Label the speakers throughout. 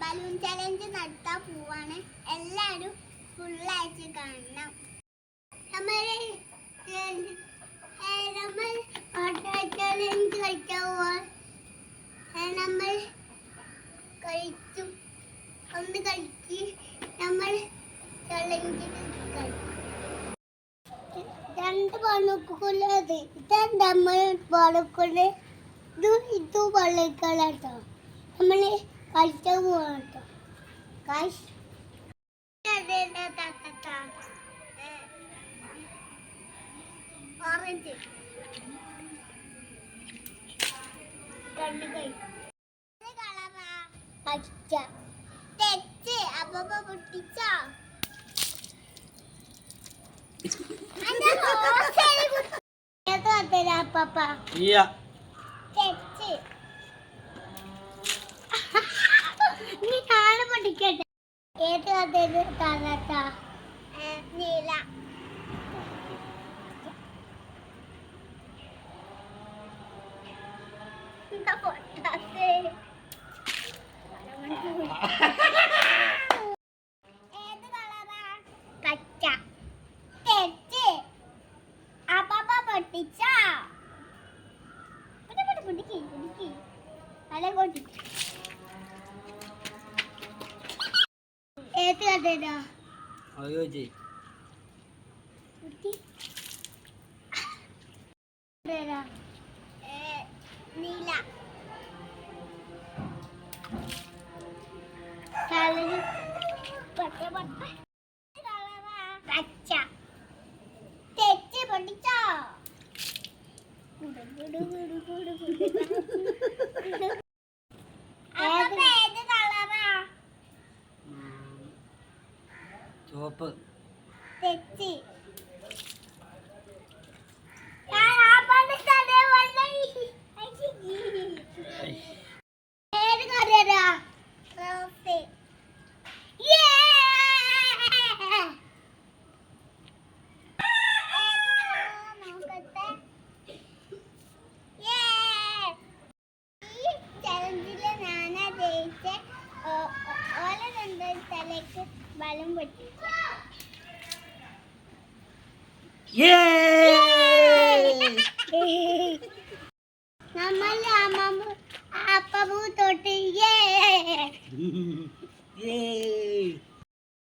Speaker 1: Balloon challenge നടത്താൻ പോവാണ്. എല്ലാവരും ഫുള്ളായിട്ട് കാണണം. നമ്മൾ ഓട്ടോ ചലഞ്ച് കളിക്കാൻ നമ്മൾ കഴിച്ചു ഒന്ന് കഴിച്ച് നമ്മൾ ചലഞ്ചിൽ രണ്ട് പണുക്കുള്ളത് ഇതാണ് നമ്മൾ പണുക്കുള്ള ഇത് ഇത് പള്ളിക്കളാട്ടോ നമ്മൾ കളിച്ചാൻ പോവാണ് കേട്ടോ കാശ് ഓറഞ്ച് രണ്ട് കൈ കളറാ പച്ച തെച്ച് അപ്പൊ പൊട്ടിച്ചോ പാപ്പ
Speaker 2: ഇയ്യ
Speaker 1: തെച്ച് നീ താഴെ പഠിക്കട്ടെ ഏത് കഥയത് കാണാത്ത നീല. പൊട്ടിച്ചോ? പൊട്ടി പൊട്ടി പൊട്ടിക്ക് പൊട്ടിക്ക് നല്ല പൊട്ടിക്ക് ഏത് കഥയിടാ
Speaker 2: അത് ചോദിച്ചേ.
Speaker 1: നീല. കളറ് പച്ച പച്ച കളറാ. പച്ച. തെച്ച് പൊട്ടിച്ചോ ഗുഡു ഗുഡു ഗുഡു ഗുഡു. അപ്പൊ ഏത് കളറാ
Speaker 2: ചുവപ്പ്.
Speaker 1: തെച്ച്. തലക്ക് ബലം പൊട്ടിച്ച നമ്മൾ അപ്പൂ തൊട്ട്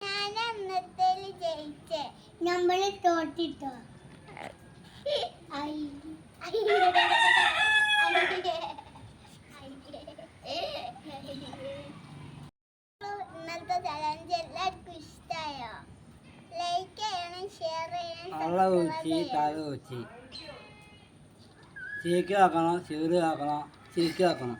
Speaker 1: ഞാൻ അന്നത്തേൽ ജയിച്ചേ നമ്മൾ തോട്ടിട്ടോ ഐ.
Speaker 2: അള്ള ഊച്ചി തല. ഊച്ചി ചീക്ക് ആക്കണം ചീറ് ആക്കണം ചീക്ക് ആക്കണം